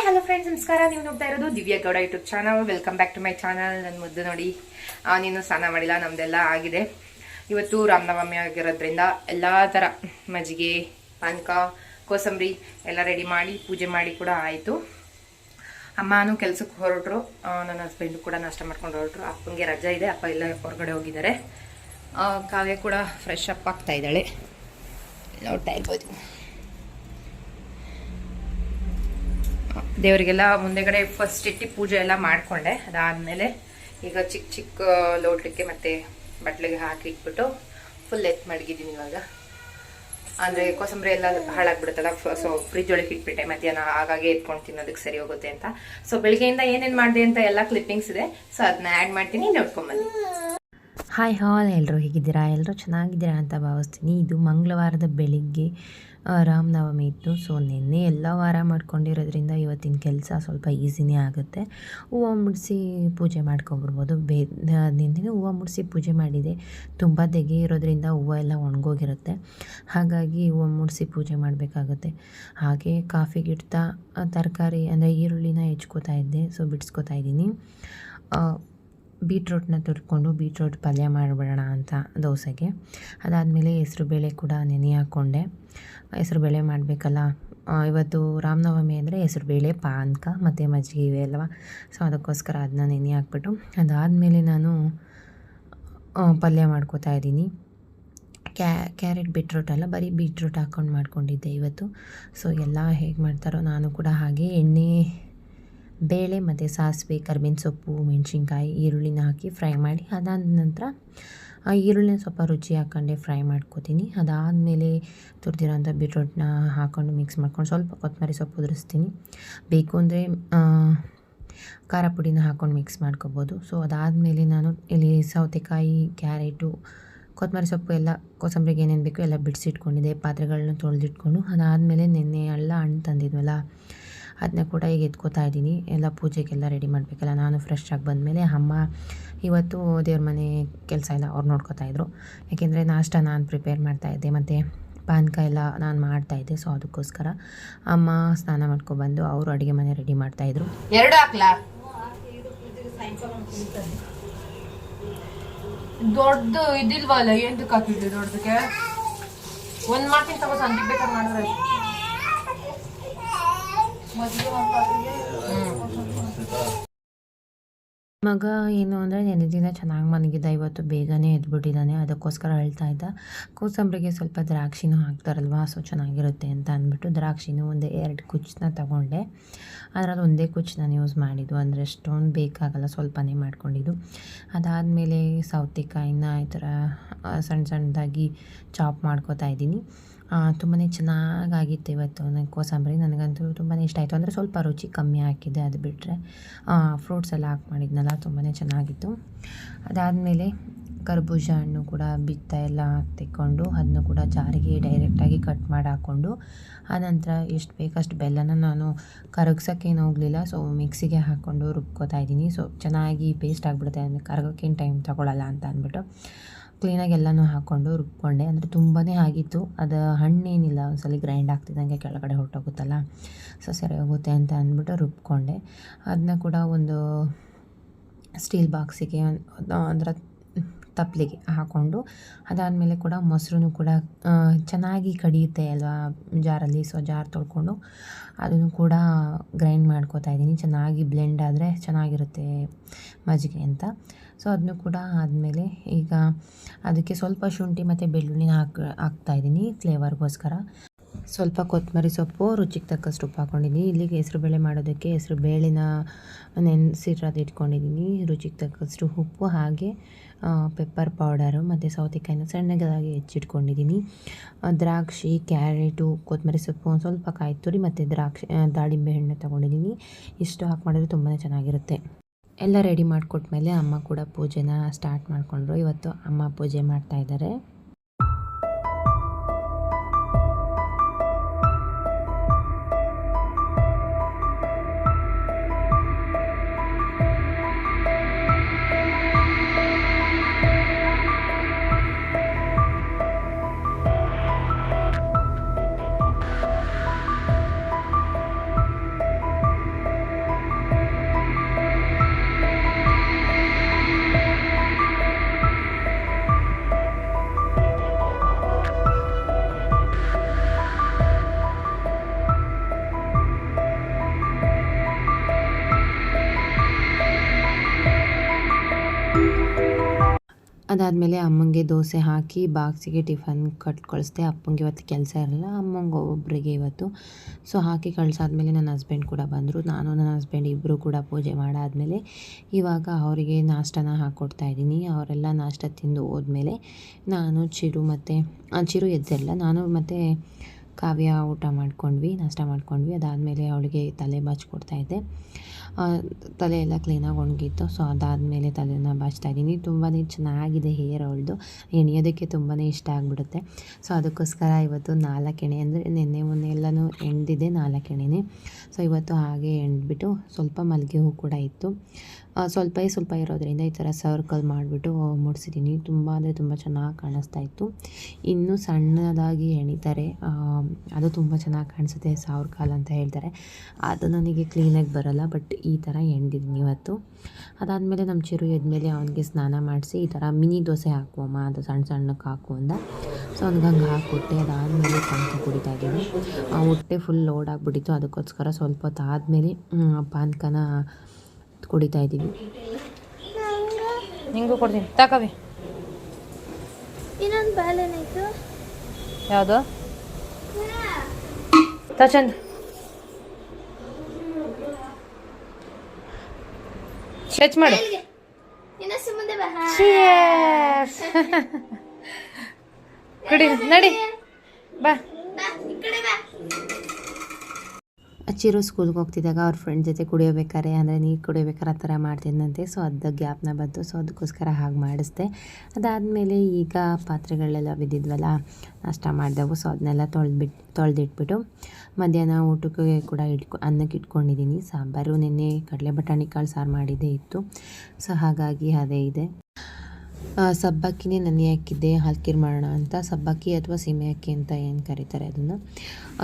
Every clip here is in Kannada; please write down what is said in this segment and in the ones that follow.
ಹಾಯ್ ಹಲೋ ಫ್ರೆಂಡ್ಸ್ ನಮಸ್ಕಾರ. ನೀವು ನೋಡ್ತಾ ಇರೋದು Divya Gowda YouTube channel welcome back to my channel ನನ್ನ ಮುದ್ದು ನೋಡಿ ನೀನು ಸ್ನಾನ ಮಾಡಿಲ್ಲ, ನಮ್ದೆಲ್ಲ ಆಗಿದೆ. ಇವತ್ತು ರಾಮನವಮಿ ಆಗಿರೋದ್ರಿಂದ ಎಲ್ಲ ಥರ ಮಜ್ಜಿಗೆ, ಪಾನಕ, ಕೋಸಂಬರಿ ಎಲ್ಲ ರೆಡಿ ಮಾಡಿ ಪೂಜೆ ಮಾಡಿ ಕೂಡ ಆಯಿತು. ಅಮ್ಮನೂ ಕೆಲ್ಸಕ್ಕೆ ಹೊರಟರು. ನನ್ನ ಹಸ್ಬೆಂಡು ಕೂಡ ನಾಷ್ಟ ಮಾಡ್ಕೊಂಡು ಹೊರಟರು. ಅಪ್ಪನಿಗೆ ರಜಾ ಇದೆ, ಅಪ್ಪ ಎಲ್ಲ ಹೊರಗಡೆ ಹೋಗಿದ್ದಾರೆ. ಕಾವ್ಯ ಕೂಡ ಫ್ರೆಶ್ ಅಪ್ ಆಗ್ತಾ ಇದ್ದಾಳೆ. ನೋಡ್ತಾ ಇರ್ಬೋದು. ದೇವರಿಗೆಲ್ಲ ಮುಂದೆಗಡೆ ಫಸ್ಟ್ ಇಟ್ಟು ಪೂಜೆ ಎಲ್ಲ ಮಾಡಿಕೊಂಡೆ. ಅದಾದಮೇಲೆ ಈಗ ಚಿಕ್ಕ ಚಿಕ್ಕ ಲೋಟಕ್ಕೆ ಮತ್ತೆ ಬಟ್ಲಿಗೆ ಹಾಕಿ ಇಟ್ಬಿಟ್ಟು ಫುಲ್ ಎತ್ ಮಡಗಿದ್ದೀನಿ ಇವಾಗ. ಅಂದರೆ ಕೋಸಂಬರಿ ಎಲ್ಲ ಹಾಳಾಗ್ಬಿಡುತ್ತಲ್ಲ ಸೊ ಫ್ರಿಜ್ ಒಳಗೆ ಇಟ್ಬಿಟ್ಟೆ ಮಧ್ಯಾಹ್ನ ಆಗಾಗೆ ಎತ್ಕೊಂಡು ತಿನ್ನೋದಕ್ಕೆ ಸರಿ ಹೋಗುತ್ತೆ ಅಂತ. ಸೊ ಬೆಳಿಗ್ಗೆಯಿಂದ ಏನೇನು ಮಾಡಿದೆ ಅಂತ ಎಲ್ಲ ಕ್ಲಿಪ್ಪಿಂಗ್ಸ್ ಇದೆ. ಸೊ ಅದನ್ನ ಆ್ಯಡ್ ಮಾಡ್ತೀನಿ, ನೋಡ್ಕೊಂಬನ್ನಿ. ಹಾಯ್ ಹಾಲ್ ಎಲ್ಲರೂ ಹೇಗಿದ್ದೀರಾ? ಎಲ್ಲರೂ ಚೆನ್ನಾಗಿದ್ದೀರಾ ಅಂತ ಭಾವಿಸ್ತೀನಿ. ಇದು ಮಂಗಳವಾರದ ಬೆಳಿಗ್ಗೆ ರಾಮನವಮಿ ಇತ್ತು. ಸೊ ನಿನ್ನೆ ಎಲ್ಲ ವಾರ ಮಾಡ್ಕೊಂಡಿರೋದ್ರಿಂದ ಇವತ್ತಿನ ಕೆಲಸ ಸ್ವಲ್ಪ ಈಸಿನೇ ಆಗುತ್ತೆ. ಹೂವು ಮುಡಿಸಿ ಪೂಜೆ ಮಾಡ್ಕೊಂಬರ್ಬೋದು ಬೇ ನಿನ್ನೆ ಹೂವು ಮುಡಿಸಿ ಪೂಜೆ ಮಾಡಿದೆ. ತುಂಬ ತೆಗೆ ಇರೋದ್ರಿಂದ ಹೂವು ಎಲ್ಲ ಒಣಗೋಗಿರುತ್ತೆ. ಹಾಗಾಗಿ ಹೂವು ಮುಡಿಸಿ ಪೂಜೆ ಮಾಡಬೇಕಾಗುತ್ತೆ. ಹಾಗೆ ಕಾಫಿ ಗಿಡ್ತಾ ತರಕಾರಿ, ಅಂದರೆ ಈರುಳ್ಳಿನ ಹೆಚ್ಕೋತಾ ಇದ್ದೆ. ಸೊ ಬಿಡಿಸ್ಕೊತಾ ಇದ್ದೀನಿ. ಬೀಟ್ರೋಟ್ನ ತುರ್ಕೊಂಡು ಬೀಟ್ರೋಟ್ ಪಲ್ಯ ಮಾಡಿಬಿಡೋಣ ಅಂತ ದೋಸೆಗೆ. ಅದಾದಮೇಲೆ ಹೆಸ್ರುಬೇಳೆ ಕೂಡ ನೆನೆ ಹಾಕ್ಕೊಂಡೆ ಹೆಸ್ರುಬೇಳೆ ಮಾಡಬೇಕಲ್ಲ ಇವತ್ತು ರಾಮನವಮಿ ಅಂದರೆ ಹೆಸ್ರುಬೇಳೆ, ಪಾನಕ ಮತ್ತು ಮಜ್ಜಿಗೆ ಇವೆ ಅಲ್ವಾ? ಸೊ, ಅದಕ್ಕೋಸ್ಕರ ಅದನ್ನ ನೆನೆ ಹಾಕ್ಬಿಟ್ಟು, ಅದಾದಮೇಲೆ ನಾನು ಪಲ್ಯ ಮಾಡ್ಕೋತಾ ಇದ್ದೀನಿ. ಕ್ಯಾ, ಕ್ಯಾರೆಟ್ ಬೀಟ್ರೋಟ್ ಅಲ್ಲ, ಬರೀ ಬೀಟ್ರೂಟ್ ಹಾಕ್ಕೊಂಡು ಮಾಡ್ಕೊಂಡಿದ್ದೆ ಇವತ್ತು. ಸೊ, ಎಲ್ಲ ಹೇಗೆ ಮಾಡ್ತಾರೋ ನಾನು ಕೂಡ ಹಾಗೆ ಎಣ್ಣೆ ಬೇಳೆ ಮತ್ತು ಸಾಸಿವೆ, ಕರ್ಬೇವಿನ ಸೊಪ್ಪು, ಮೆಣಸಿನ್ಕಾಯಿ, ಈರುಳ್ಳಿನ ಹಾಕಿ ಫ್ರೈ ಮಾಡಿ, ಅದಾದ ನಂತರ ಆ ಈರುಳ್ಳಿನ ಸ್ವಲ್ಪ ರುಚಿ ಹಾಕ್ಕೊಂಡೆ ಫ್ರೈ ಮಾಡ್ಕೋತೀನಿ. ಅದಾದಮೇಲೆ ತುರಿದಿರೋಂಥ ಬೀಟ್ರೋಟ್ನ ಹಾಕ್ಕೊಂಡು ಮಿಕ್ಸ್ ಮಾಡ್ಕೊಂಡು ಸ್ವಲ್ಪ ಕೊತ್ತಂಬರಿ ಸೊಪ್ಪು ಉದುರಿಸ್ತೀನಿ. ಬೇಕು ಅಂದರೆ ಖಾರ ಪುಡಿನ ಹಾಕ್ಕೊಂಡು ಮಿಕ್ಸ್ ಮಾಡ್ಕೋಬೋದು. ಸೊ ಅದಾದಮೇಲೆ ನಾನು ಇಲ್ಲಿ ಸೌತೆಕಾಯಿ, ಕ್ಯಾರೆಟು, ಕೊತ್ತಂಬರಿ ಸೊಪ್ಪು ಎಲ್ಲ, ಕೋಸಂಬರಿಗೆ ಏನೇನು ಬೇಕು ಎಲ್ಲ ಬಿಡಿಸಿಟ್ಕೊಂಡಿದ್ದೆ. ಪಾತ್ರೆಗಳನ್ನ ತೊಳೆದಿಟ್ಕೊಂಡು, ಅದಾದಮೇಲೆ ನಿನ್ನೆ ಎಲ್ಲ ಹಣ್ಣು ತಂದಿದ್ವಲ್ಲ ಅದನ್ನ ಕೂಡ ಈಗ ಎತ್ಕೋತಾ ಇದ್ದೀನಿ. ಎಲ್ಲ ಪೂಜೆಗೆಲ್ಲ ರೆಡಿ ಮಾಡಬೇಕಲ್ಲ. ನಾನು ಫ್ರೆಶ್ ಆಗಿ ಬಂದಮೇಲೆ ಅಮ್ಮ ಇವತ್ತು ದೇವ್ರ ಮನೆ ಕೆಲಸ ಎಲ್ಲ ಅವ್ರು ನೋಡ್ಕೋತಾ ಇದ್ರು. ಯಾಕೆಂದರೆ ನಾಷ್ಟ ನಾನು ಪ್ರಿಪೇರ್ ಮಾಡ್ತಾಯಿದ್ದೆ ಮತ್ತು ಪಾನಕ ಎಲ್ಲ ನಾನು ಮಾಡ್ತಾಯಿದ್ದೆ ಸೊ ಅದಕ್ಕೋಸ್ಕರ ಅಮ್ಮ ಸ್ನಾನ ಮಾಡ್ಕೊಬಂದು ಅವರು ಅಡುಗೆ ಮನೆ ರೆಡಿ ಮಾಡ್ತಾಯಿದ್ರು ಎರಡು ಹಾಕ್ಲಾ? ದೊಡ್ಡದು ಇದಿಲ್ವಲ್ಲ? ಎಂತಕ್ಕೆ ಹಾಕಿದ್ದು ದೊಡ್ಡದಕ್ಕೆ ಒಂದ್ ಮಾತಿನ ತಗೋ ಸಂಜೆ ಬೇಕಾದ್ರೆ ಮಾಡಿದ್ರೆ. ಮಗ ಏನು ಅಂದರೆ ನೆನೆ ದಿನ ಚೆನ್ನಾಗಿ ಮನಗಿದ್ದ ಇವತ್ತು ಬೇಗನೆ ಎದ್ಬಿಟ್ಟಿದ್ದಾನೆ ಅದಕ್ಕೋಸ್ಕರ ಹೇಳ್ತಾ ಇದ್ದ. ಕೋಸಂಬರಿಗೆ ಸ್ವಲ್ಪ ದ್ರಾಕ್ಷಿನೂ ಹಾಕ್ತಾರಲ್ವ, ಸೊ ಚೆನ್ನಾಗಿರುತ್ತೆ ಅಂತ ಅಂದ್ಬಿಟ್ಟು ದ್ರಾಕ್ಷಿನೂ ಒಂದು ಎರಡು ಕುಚ್ಚನ್ನ ತಗೊಂಡೆ. ಅದರಲ್ಲಿ ಒಂದೇ ಕುಚ್ಚು ನಾನು ಯೂಸ್ ಮಾಡಿದ್ದು, ಅಂದರೆ ಅಷ್ಟೊಂದು ಬೇಕಾಗಲ್ಲ, ಸ್ವಲ್ಪನೇ ಮಾಡ್ಕೊಂಡಿದ್ದು. ಅದಾದಮೇಲೆ ಸೌತೆಕಾಯಿನ ಈ ಥರ ಸಣ್ಣ ಸಣ್ಣದಾಗಿ ಚಾಪ್ ಮಾಡ್ಕೋತಾ ಇದ್ದೀನಿ. ತುಂಬಾ ಚೆನ್ನಾಗಾಗಿತ್ತು ಇವತ್ತು. ನನಗೆ ಕೋಸಂಬರಿ ನನಗಂತೂ ತುಂಬಾ ಇಷ್ಟ ಆಯಿತು. ಅಂದರೆ ಸ್ವಲ್ಪ ರುಚಿ ಕಮ್ಮಿ ಹಾಕಿದ್ದೆ ಅದು ಬಿಟ್ಟರೆ ಫ್ರೂಟ್ಸ್ ಎಲ್ಲ ಹಾಕಿ ಮಾಡಿದ್ನಲ್ಲ ತುಂಬಾ ಚೆನ್ನಾಗಿತ್ತು. ಅದಾದಮೇಲೆ ಕರ್ಬೂಜ ಹಣ್ಣು ಕೂಡ ಬಿತ್ತ ಎಲ್ಲ ತೆಕ್ಕೊಂಡು ಅದನ್ನು ಕೂಡ ಜಾರಿಗೆ ಡೈರೆಕ್ಟಾಗಿ ಕಟ್ ಮಾಡಿ ಹಾಕ್ಕೊಂಡು, ಆನಂತರ ಎಷ್ಟು ಬೇಕಷ್ಟು ಬೆಲ್ಲನ ನಾನು ಕರಗ್ಸೋಕ್ಕೇನು ಹೋಗಲಿಲ್ಲ. ಸೊ ಮಿಕ್ಸಿಗೆ ಹಾಕ್ಕೊಂಡು ರುಬ್ಕೋತಾ ಇದ್ದೀನಿ. ಸೊ ಚೆನ್ನಾಗಿ ಪೇಸ್ಟ್ ಆಗಿಬಿಡುತ್ತೆ. ಅಂದರೆ ಕರಗೋಕ್ಕೇನು ಟೈಮ್ ತಗೊಳ್ಳಲ್ಲ ಅಂತ ಅಂದ್ಬಿಟ್ಟು. ಕ್ಲೀನಾಗಿ ಎಲ್ಲನೂ ಹಾಕ್ಕೊಂಡು ರುಬ್ಕೊಂಡೆ. ಅಂದರೆ ತುಂಬಾ ಆಗಿತ್ತು. ಅದು ಹಣ್ಣೇನಿಲ್ಲ, ಒಂದ್ಸಲ ಗ್ರೈಂಡ್ ಆಗ್ತಿದ್ದಂಗೆ ಕೆಳಗಡೆ ಹೊರಟೋಗುತ್ತಲ್ಲ. ಸೊ ಸರಿ ಹೋಗುತ್ತೆ ಅಂತ ಅಂದ್ಬಿಟ್ಟು ರುಬ್ಕೊಂಡೆ. ಅದನ್ನ ಕೂಡ ಒಂದು ಸ್ಟೀಲ್ ಬಾಕ್ಸಿಗೆ ಅಂದರೆ ತಪ್ಪಲಿಗೆ ಹಾಕ್ಕೊಂಡು ಅದಾದಮೇಲೆ ಕೂಡ ಮೊಸರು ಕೂಡ ಚೆನ್ನಾಗಿ ಕಡಿಯುತ್ತೆ ಅಲ್ವಾ ಜಾರಲ್ಲಿ. ಸೊ, ಜಾರ್ ತೊಳ್ಕೊಂಡು ಅದನ್ನು ಕೂಡ ಗ್ರೈಂಡ್ ಮಾಡ್ಕೋತಾ ಇದ್ದೀನಿ. ಚೆನ್ನಾಗಿ ಬ್ಲೆಂಡ್ ಆದರೆ ಚೆನ್ನಾಗಿರುತ್ತೆ ಮಜ್ಜಿಗೆ ಅಂತ. ಸೊ, ಅದನ್ನು ಕೂಡ ಆದಮೇಲೆ ಈಗ ಅದಕ್ಕೆ ಸ್ವಲ್ಪ ಶುಂಠಿ ಮತ್ತು ಬೆಳ್ಳುಳ್ಳಿನ ಹಾಕಿ ಹಾಕ್ತಾಯಿದ್ದೀನಿ ಫ್ಲೇವರ್ಗೋಸ್ಕರ. ಸ್ವಲ್ಪ ಕೊತ್ತಂಬರಿ ಸೊಪ್ಪು, ರುಚಿಗೆ ತಕ್ಕಷ್ಟು ಉಪ್ಪು ಹಾಕ್ಕೊಂಡಿದ್ದೀನಿ ಇಲ್ಲಿಗೆ ಹೆಸರುಬೇಳೆ ಮಾಡೋದಕ್ಕೆ ಹೆಸರು ಬೇಳೆನ ನೆನೆಸಿರೋದು ಇಟ್ಕೊಂಡಿದ್ದೀನಿ. ರುಚಿಗೆ ತಕ್ಕಷ್ಟು ಉಪ್ಪು ಹಾಗೆ ಪೆಪ್ಪರ್ ಪೌಡರು ಮತ್ತು ಸೌತೆಕಾಯಿನ ಸಣ್ಣದಾಗಿ ಹೆಚ್ಚಿಟ್ಕೊಂಡಿದ್ದೀನಿ. ದ್ರಾಕ್ಷಿ, ಕ್ಯಾರೆಟು, ಕೊತ್ತಂಬರಿ ಸೊಪ್ಪು, ಒಂದು ಸ್ವಲ್ಪ ಕಾಯಿ ತುರಿ ಮತ್ತು ದ್ರಾಕ್ಷಿ ದಾಳಿಂಬೆ ಹಣ್ಣು ತೊಗೊಂಡಿದ್ದೀನಿ. ಇಷ್ಟು ಹಾಕಿ ಮಾಡಿದ್ರೆ ತುಂಬಾ ಚೆನ್ನಾಗಿರುತ್ತೆ. ಎಲ್ಲ ರೆಡಿ ಮಾಡಿಕೊಟ್ಮೇಲೆ ಅಮ್ಮ ಕೂಡ ಪೂಜೆನ ಸ್ಟಾರ್ಟ್ ಮಾಡಿಕೊಂಡ್ರು. ಇವತ್ತು ಅಮ್ಮ ಪೂಜೆ ಮಾಡ್ತಾ ಅದಾದಮೇಲೆ ಅಮ್ಮಂಗೆ ದೋಸೆ ಹಾಕಿ ಬಾಕ್ಸಿಗೆ ಟಿಫನ್ ಕಟ್ ಕಳಿಸ್ದೆ ಅಪ್ಪಂಗೆ ಇವತ್ತು ಕೆಲಸ ಇರಲಿಲ್ಲ ಅಮ್ಮಂಗೆ ಒಬ್ಬರಿಗೆ ಇವತ್ತು. ಸೊ ಹಾಕಿ ಕಳ್ಸಾದ್ಮೇಲೆ ನನ್ನ ಹಸ್ಬೆಂಡ್ ಕೂಡ ಬಂದರು. ನಾನು ನನ್ನ ಹಸ್ಬೆಂಡ್ ಇಬ್ಬರು ಕೂಡ ಪೂಜೆ ಮಾಡಾದಮೇಲೆ ಇವಾಗ ಅವರಿಗೆ ನಾಷ್ಟನ ಹಾಕ್ಕೊಡ್ತಾ ಇದ್ದೀನಿ. ಅವರೆಲ್ಲ ನಾಷ್ಟ ತಿಂದು ಹೋದ್ಮೇಲೆ ನಾನು ಚಿರು ಮತ್ತು ಆ, ಚಿರು ಎದ್ದಿರಲ್ಲ ನಾನು ಮತ್ತು ಕಾವ್ಯ ಊಟ ಮಾಡ್ಕೊಂಡ್ವಿ ನಾಷ್ಟ ಮಾಡ್ಕೊಂಡ್ವಿ. ಅದಾದಮೇಲೆ ಅವಳಿಗೆ ತಲೆ ಬಾಚ್ಕೊಡ್ತಾ ಇದ್ದೆ ಆ, ತಲೆ ಎಲ್ಲ ಕ್ಲೀನಾಗಿ ಒಣಗಿತ್ತು. ಸೊ ಅದಾದಮೇಲೆ ತಲೆನ ಬಾಚ್ತಾ ಇದ್ದೀನಿ. ತುಂಬಾ ಚೆನ್ನಾಗಿದೆ ಹೇರ್ ಅವಳದು. ಎಣಿಯೋದಕ್ಕೆ ತುಂಬಾ ಇಷ್ಟ ಆಗಿಬಿಡುತ್ತೆ. ಸೊ ಅದಕ್ಕೋಸ್ಕರ ಇವತ್ತು ನಾಲ್ಕು ಎಣೆ ಅಂದರೆ ನಿನ್ನೆ ಮೊನ್ನೆ ಎಲ್ಲನೂ ಎಣ್ದಿದೆ ನಾಲ್ಕು ಎಣೆನೇ ಸೊ ಇವತ್ತು ಹಾಗೆ ಎಣ್ಬಿಟ್ಟು ಸ್ವಲ್ಪ ಮಲ್ಲಿಗೆ ಹೂ ಕೂಡ ಇತ್ತು. ಸ್ವಲ್ಪ ಸ್ವಲ್ಪ ಇರೋದರಿಂದ ಈ ಥರ ಸರ್ಕಲ್ ಮಾಡಿಬಿಟ್ಟು ಮುಡಿಸಿದ್ದೀನಿ ತುಂಬ ಅಂದರೆ ತುಂಬ ಚೆನ್ನಾಗಿ ಕಾಣಿಸ್ತಾ ಇತ್ತು. ಇನ್ನೂ ಸಣ್ಣದಾಗಿ ಎಣಿತಾರೆ. ಅದು ತುಂಬ ಚೆನ್ನಾಗಿ ಕಾಣಿಸುತ್ತೆ, ಸಾವಿರ ಅಂತ ಹೇಳ್ತಾರೆ. ಅದು ನನಗೆ ಕ್ಲೀನಾಗಿ ಬರಲ್ಲ ಬಟ್ ಈ ಥರ ಎಣ್ದಿದ್ದೀನಿ ಇವತ್ತು. ಅದಾದಮೇಲೆ ನಮ್ಮ ಚಿರು ಎದ್ಮೇಲೆ ಅವನಿಗೆ ಸ್ನಾನ ಮಾಡಿಸಿ, ಈ ಥರ ಮಿನಿ ದೋಸೆ ಹಾಕುವಮ್ಮ, ಅದು ಸಣ್ಣ ಸಣ್ಣಕ್ಕೆ ಹಾಕು ಅಂದ. ಸೊ ಅವ್ನಿಗೆ ಹಂಗೆ ಹಾಕಿಬಿಟ್ಟೆ ಅದಾದಮೇಲೆ ಪಾನಕ ಕುಡಿತಾ ಇದ್ದೀನಿ. ಹೊಟ್ಟೆ ಫುಲ್ ಲೋಡ್ ಆಗಿಬಿಟ್ಟಿತ್ತು. ಅದಕ್ಕೋಸ್ಕರ ಸ್ವಲ್ಪ ಹೊತ್ತು ಆದಮೇಲೆ ಪಾನಕನ ಕುಡಿತಾ ಇದ್ದೀವಿ. ನಿಂಗೂ ಕೊಡ್ತೀನಿ. ತಕವಿ ಇನ್ನೊಂದು ಬಾಳೆನಾಯ್ತು ಯಾವುದು? ತಚಂದ್ ಟಚ್ ಮಾಡು. ಕುಡಿ ನಡಿ. ಬಾ. ಚಿರು ಸ್ಕೂಲ್ಗೆ ಹೋಗ್ತಿದ್ದಾಗ ಅವ್ರ ಫ್ರೆಂಡ್ ಜೊತೆ ಕುಡಿಯೋಬೇಕಾರೆ, ಅಂದರೆ ನೀರು ಕುಡಿಯೋಬೇಕಾರೆ ಆ ಥರ ಮಾಡ್ತಿದ್ದಂತೆ ಸೊ ಅದು ಗ್ಯಾಪ್ನ ಬಂತು. ಸೊ ಅದಕ್ಕೋಸ್ಕರ ಹಾಗೆ ಮಾಡಿಸ್ದೆ. ಅದಾದಮೇಲೆ ಈಗ ಪಾತ್ರೆಗಳೆಲ್ಲ ಬಿದ್ದಿದ್ವಲ್ಲ, ನಾಷ್ಟ ಮಾಡಿದೆವು. ಸೊ ಅದನ್ನೆಲ್ಲ ತೊಳೆದ್ಬಿಟ್ಟು ತೊಳೆದಿಟ್ಬಿಟ್ಟು ಮಧ್ಯಾಹ್ನ ಊಟಕ್ಕೆ ಕೂಡ ಇಟ್ಕೊ, ಅನ್ನಕ್ಕೆ ಇಟ್ಕೊಂಡಿದ್ದೀನಿ ಸಾಂಬಾರು, ನಿನ್ನೆ ಕಡಲೆ ಬಟಾಣಿ ಕಾಳು ಸಾರು ಮಾಡಿದ್ದೇ ಇತ್ತು. ಸೊ ಹಾಗಾಗಿ ಅದೇ ಇದೆ. ಸಬ್ಬಕ್ಕಿನೇ ನೆನೆ ಹಾಕಿದ್ದೆ ಹಾಲ್ಕೀರ್ ಮಾಡೋಣ ಅಂತ, ಸಬ್ಬಕ್ಕಿ ಅಥವಾ ಸೀಮೆ ಅಕ್ಕಿ ಅಂತ ಏನು ಕರೀತಾರೆ ಅದನ್ನು.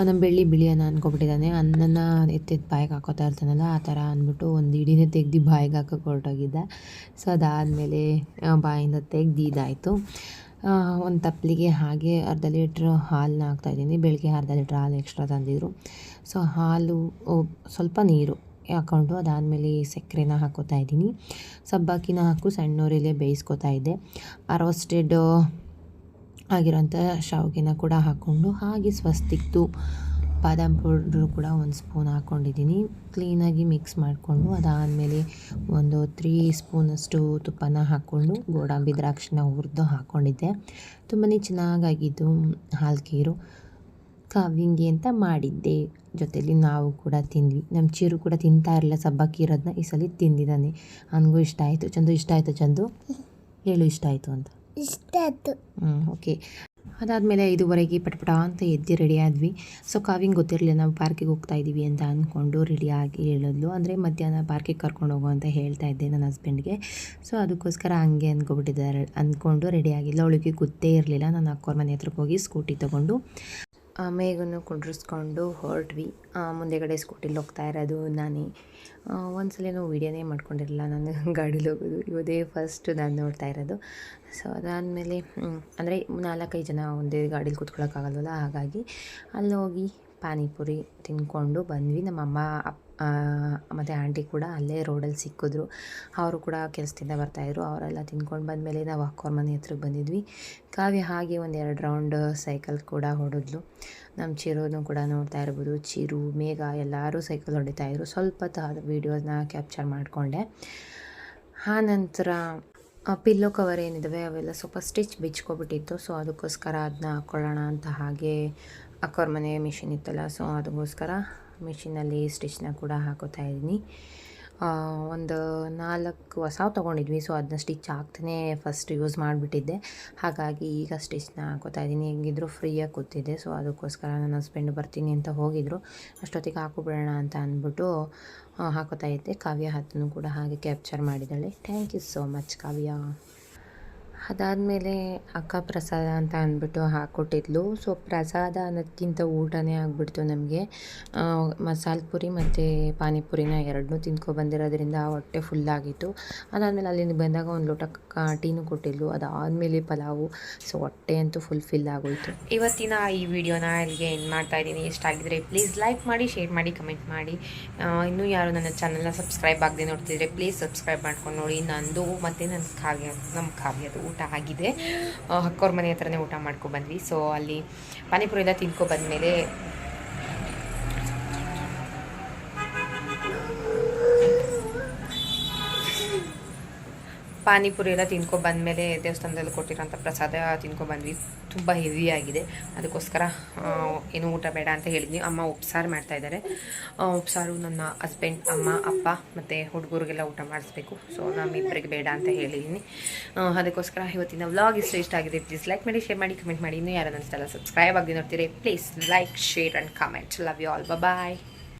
ನಮ್ಮ ಬೆಳ್ಳಿ ಬಿಳಿ ಅನ್ನ ಅನ್ಕೊಬಿಟ್ಟಿದ್ದಾನೆ. ಅನ್ನನ ಎತ್ತೆತ್ತು ಬಾಯಿಗೆ ಹಾಕೋತಾ ಇರ್ತಾನಲ್ಲ, ಆ ಥರ ಅಂದ್ಬಿಟ್ಟು ಒಂದು ಇಡೀನೇ ತೆಗ್ದು ಬಾಯಿಗೆ ಹಾಕೋಕೆ ಹೊರಟೋಗಿದ್ದೆ. ಸೊ ಅದಾದಮೇಲೆ ಬಾಯಿಂದ ತೆಗ್ದು ಇದಾಯಿತು ಒಂದು ತಪ್ಪಲಿಗೆ ಹಾಗೆ ಅರ್ಧ ಲೀಟ್ರ್ ಹಾಲನ್ನ ಹಾಕ್ತಾಯಿದ್ದೀನಿ ಬೆಳಗ್ಗೆ ಅರ್ಧ ಲೀಟ್ರ್ ಹಾಲು ಎಕ್ಸ್ಟ್ರಾ ತಂದಿದ್ರು. ಸೊ ಹಾಲು ಸ್ವಲ್ಪ ನೀರು. ಹಾಕ್ಕೊಂಡು ಅದಾದಮೇಲೆ ಸಕ್ಕರೆನ ಹಾಕೋತಾ ಇದ್ದೀನಿ. ಸಬ್ಬಕ್ಕಿನ ಹಾಕು ಸಣ್ಣೂರಲ್ಲೇ ಬೇಯಿಸ್ಕೊತಾ ಇದ್ದೆ. ಆ ರೋಸ್ಟೆಡ್ ಆಗಿರೋಂಥ ಶಾವಿಗೆನ ಕೂಡ ಹಾಕ್ಕೊಂಡು ಹಾಗೆ ಸ್ವಸ್ತಿಕ್ತು ಬಾದಾಮ್ ಪೌಡ್ರು ಕೂಡ ಒಂದು ಸ್ಪೂನ್ ಹಾಕ್ಕೊಂಡಿದ್ದೀನಿ ಕ್ಲೀನಾಗಿ ಮಿಕ್ಸ್ ಮಾಡಿಕೊಂಡು ಅದಾದಮೇಲೆ ಒಂದು ತ್ರೀ ಸ್ಪೂನಷ್ಟು ತುಪ್ಪನ ಹಾಕ್ಕೊಂಡು ಗೋಡಂಬಿ ದ್ರಾಕ್ಷಿನ ಹುರಿದು ಹಾಕ್ಕೊಂಡಿದ್ದೆ ತುಂಬಾ ಚೆನ್ನಾಗಾಗಿದ್ದು ಹಾಲು ಖೀರು. ಕಾವಿಂಗೆ ಅಂತ ಮಾಡಿದ್ದೆ. ಜೊತೆಲಿ ನಾವು ಕೂಡ ತಿಂದ್ವಿ. ನಮ್ಮ ಚೀರು ಕೂಡ ತಿಂತಾ ಇರಲಿಲ್ಲ. ಸಬ್ಬಕ್ಕಿ ಇರೋದನ್ನ ಈ ಸಲ ತಿಂದಿದ್ದಾನೆ. ನನಗೂ ಇಷ್ಟ ಆಯಿತು. ಚಂದು ಇಷ್ಟ ಆಯಿತು ಚಂದು? ಹೇಳು ಇಷ್ಟ ಆಯಿತು ಅಂತ. ಇಷ್ಟ ಆಯಿತು. ಹ್ಞೂ ಓಕೆ. ಅದಾದಮೇಲೆ ಐದುವರೆಗೆ ಪಟಪಟ ಅಂತ ಎದ್ದು ರೆಡಿ ಆದ್ವಿ. ಸೊ ಕಾವಿಂಗ್ ಗೊತ್ತಿರಲಿಲ್ಲ. ನಾವು ಪಾರ್ಕಿಗೆ ಹೋಗ್ತಾ ಇದ್ದೀವಿ ಅಂತ ಅಂದ್ಕೊಂಡು ರೆಡಿಯಾಗಿ ಹೇಳಿದ್ಲು. ಅಂದರೆ ಮಧ್ಯಾಹ್ನ ಪಾರ್ಕಿಗೆ ಕರ್ಕೊಂಡು ಹೋಗು ಅಂತ ಹೇಳ್ತಾ ಇದ್ದೆ ನನ್ನ ಹಸ್ಬೆಂಡ್ಗೆ ಸೊ ಅದಕ್ಕೋಸ್ಕರ ಹಂಗೆ ಅಂದ್ಕೊಬಿಟ್ಟಿದ್ದಾರೆ. ಅಂದ್ಕೊಂಡು ರೆಡಿ ಆಗಿಲ್ಲ. ಅವಳಿಗೆ ಗೊತ್ತೇ ಇರಲಿಲ್ಲ. ನಾನು ಅಕ್ಕೋರ್ ಮನೆ ಹತ್ರಕ್ಕೆ ಹೋಗಿ ಸ್ಕೂಟಿ ತೊಗೊಂಡು ಮೇಘನ್ನು ಕುಂಡ್ರಿಸ್ಕೊಂಡು ಹೊರಟ್ವಿ. ಮುಂದೆಗಡೆ ಸ್ಕೂಟಿಲಿ ಹೋಗ್ತಾ ಇರೋದು ನಾನೇ. ಒಂದ್ಸಲೇನೋ ವೀಡಿಯೋನೇ ಮಾಡ್ಕೊಂಡಿರಲಿಲ್ಲ, ನಾನು ಗಾಡೀಲಿ ಹೋಗೋದು. ಇವದೇ ಫಸ್ಟ್ ನಾನು ನೋಡ್ತಾ ಇರೋದು. ಸೊ ಅದಾದಮೇಲೆ ಅಂದರೆ ನಾಲ್ಕೈದು ಜನ ಒಂದೇ ಗಾಡೀಲಿ ಕೂತ್ಕೊಳ್ಳೋಕ್ಕಾಗಲ್ವಲ್ಲ ಹಾಗಾಗಿ ಅಲ್ಲಿ ಹೋಗಿ ಪಾನಿಪುರಿ ತಿಂದ್ಕೊಂಡು ಬಂದ್ವಿ. ನಮ್ಮಮ್ಮ ಅಪ್ ಮತ್ತು ಆಂಟಿ ಕೂಡ ಅಲ್ಲೇ ರೋಡಲ್ಲಿ ಸಿಕ್ಕಿದ್ರು. ಅವರು ಕೂಡ ಕೆಲಸದಿಂದ ಬರ್ತಾಯಿದ್ರು. ಅವರೆಲ್ಲ ತಿಂದ್ಕೊಂಡು ಬಂದಮೇಲೆ ನಾವು ಅಕ್ಕೋರ್ ಮನೆ ಹತ್ರಕ್ಕೆ ಬಂದಿದ್ವಿ. ಕಾವ್ಯ ಹಾಗೆ ಒಂದು ಎರಡು ರೌಂಡ್ ಸೈಕಲ್ ಕೂಡ ಹೊಡೆದ್ಲು. ನಮ್ಮ ಚಿರೋನು ಕೂಡ ನೋಡ್ತಾ ಇರ್ಬೋದು. ಚಿರು, ಮೇಘ ಎಲ್ಲರೂ ಸೈಕಲ್ ಹೊಡಿತಾಯಿದ್ರು. ಸ್ವಲ್ಪ ಹೊತ್ತು ವೀಡಿಯೋನ ಕ್ಯಾಪ್ಚರ್ ಮಾಡಿಕೊಂಡೆ. ಆನಂತರ ನಂತರ ಪಿಲ್ಲೋ ಕವರ್ ಏನಿದ್ದಾವೆ ಅವೆಲ್ಲ ಸ್ವಲ್ಪ ಸ್ಟಿಚ್ ಬಿಚ್ಕೊಬಿಟ್ಟಿತ್ತು. ಸೊ ಅದಕ್ಕೋಸ್ಕರ ಅದನ್ನ ಹಾಕ್ಕೊಳ್ಳೋಣ ಅಂತ ಹಾಗೆ ಅಕ್ಕೋರ್ ಮನೆ ಮಿಷಿನ್ ಇತ್ತಲ್ಲ. ಸೊ ಅದಕ್ಕೋಸ್ಕರ ಮಿಷಿನಲ್ಲಿ ಸ್ಟಿಚ್ನ ಕೂಡ ಹಾಕೋತಾ ಇದ್ದೀನಿ. ಒಂದು ನಾಲ್ಕು ಹೊಸ ತೊಗೊಂಡಿದ್ವಿ, ಸೊ ಅದನ್ನ ಸ್ಟಿಚ್ ಹಾಕ್ತಾನೆ ಫಸ್ಟ್ ಯೂಸ್ ಮಾಡಿಬಿಟ್ಟಿದ್ದೆ. ಹಾಗಾಗಿ ಈಗ ಸ್ಟಿಚ್ನ ಹಾಕೋತಾ ಇದ್ದೀನಿ. ಹೆಂಗಿದ್ರು ಫ್ರೀಯಾಗಿ ಕೂತಿದ್ದೆ, ಸೊ ಅದಕ್ಕೋಸ್ಕರ ನನ್ನ ಹಸ್ಬೆಂಡ್ ಬರ್ತೀನಿ ಅಂತ ಹೋಗಿದ್ರು. ಅಷ್ಟೊತ್ತಿಗೆ ಹಾಕೋಬಿಡೋಣ ಅಂತ ಅಂದ್ಬಿಟ್ಟು ಹಾಕೋತಾ ಇದ್ದೆ. ಕಾವ್ಯ ಹತ್ತನ್ನು ಕೂಡ ಹಾಗೆ ಕ್ಯಾಪ್ಚರ್ ಮಾಡಿದ್ದಾಳೆ. Thank you so much Kavya. ಅದಾದಮೇಲೆ ಅಕ್ಕ ಪ್ರಸಾದ ಅಂತ ಅಂದ್ಬಿಟ್ಟು ಹಾಕ್ಕೊಟ್ಟಿದ್ಲು. ಸೊ ಪ್ರಸಾದ ಅನ್ನೋದಕ್ಕಿಂತ ಊಟನೇ ಆಗಿಬಿಡ್ತು ನಮಗೆ. ಮಸಾಲೆ ಪುರಿ ಮತ್ತು ಪಾನಿಪುರಿನ ಎರಡನ್ನೂ ತಿಂದ್ಕೊಬಂದಿರೋದ್ರಿಂದ ಹೊಟ್ಟೆ ಫುಲ್ಲಾಗಿತ್ತು ಅದಾದಮೇಲೆ ಅಲ್ಲಿಂದ ಬಂದಾಗ ಒಂದು ಲೋಟ ಟೀನು ಕೊಟ್ಟಿದ್ಲು. ಅದಾದಮೇಲೆ ಪಲಾವು. ಸೊ ಹೊಟ್ಟೆ ಅಂತೂ ಫುಲ್ ಫಿಲ್ ಆಗೋಯಿತು. ಇವತ್ತಿನ ಈ ವಿಡಿಯೋನ ಇಲ್ಲಿಗೆ ಏನು ಮಾಡ್ತಾ ಇದ್ದೀನಿ. ಆಗಿದ್ರೆ ಪ್ಲೀಸ್ ಲೈಕ್ ಮಾಡಿ ಶೇರ್ ಮಾಡಿ ಕಮೆಂಟ್ ಮಾಡಿ. ಇನ್ನೂ ಯಾರು ನನ್ನ ಚಾನಲ್ನ ಸಬ್ಸ್ಕ್ರೈಬ್ ಆಗದೆ ನೋಡ್ತಿದ್ರೆ ಪ್ಲೀಸ್ ಸಬ್ಸ್ಕ್ರೈಬ್ ಮಾಡ್ಕೊಂಡು ನೋಡಿ. ನಂದು ಮತ್ತು ನನ್ನ ಕಾವ್ಯ ನಮ್ಮ ಕಾವ್ಯದು. ಊಟ ಆಗಿದೆ. ಆ, ಮನೆ ಹತ್ರನೇ ಊಟ ಮಾಡ್ಕೊ ಬಂದ್ವಿ. ಸೊ ಅಲ್ಲಿ ಪಾನಿಪುರಿ ಎಲ್ಲ ತಿನ್ಕೊ ಪಾನಿಪುರಿ ಎಲ್ಲ ತಿನ್ಕೊ ಬಂದಮೇಲೆ ದೇವಸ್ಥಾನದಲ್ಲಿ ಕೊಟ್ಟಿರೋಂಥ ಪ್ರಸಾದ ತಿನ್ಕೊ ಬಂದ್ವಿ. ತುಂಬ ಹೆವಿ ಆಗಿದೆ. ಅದಕ್ಕೋಸ್ಕರ ಏನು ಊಟ ಬೇಡ ಅಂತ ಹೇಳಿದ್ವಿ. ಅಮ್ಮ ಉಪ್ಸಾರು ಮಾಡ್ತಾ ಇದ್ದಾರೆ. ಆ, ಉಪ್ಸಾರು ನನ್ನ ಹಸ್ಬೆಂಡ್ ಅಮ್ಮ ಅಪ್ಪ ಮತ್ತು ಹುಡುಗರಿಗೆಲ್ಲ ಊಟ ಮಾಡಿಸ್ಬೇಕು. ಸೊ ನಮ್ಮಿಬ್ಬರಿಗೆ ಬೇಡ ಅಂತ ಹೇಳಿದ್ದೀನಿ. ಅದಕ್ಕೋಸ್ಕರ ಇವತ್ತಿನ ವ್ಲಾಗ್ ಇಷ್ಟ ಇಷ್ಟ ಆಗಿದೆ. ಪ್ಲೀಸ್ ಲೈಕ್ ಮಾಡಿ ಶೇರ್ ಮಾಡಿ ಕಮೆಂಟ್ ಮಾಡಿ. ಇನ್ನೂ ಯಾರು ನನ್ನ ಸಬ್ಸ್ಕ್ರೈಬ್ ಆಗಿ ನೋಡ್ತೀರಿ please like share and comment love you all bye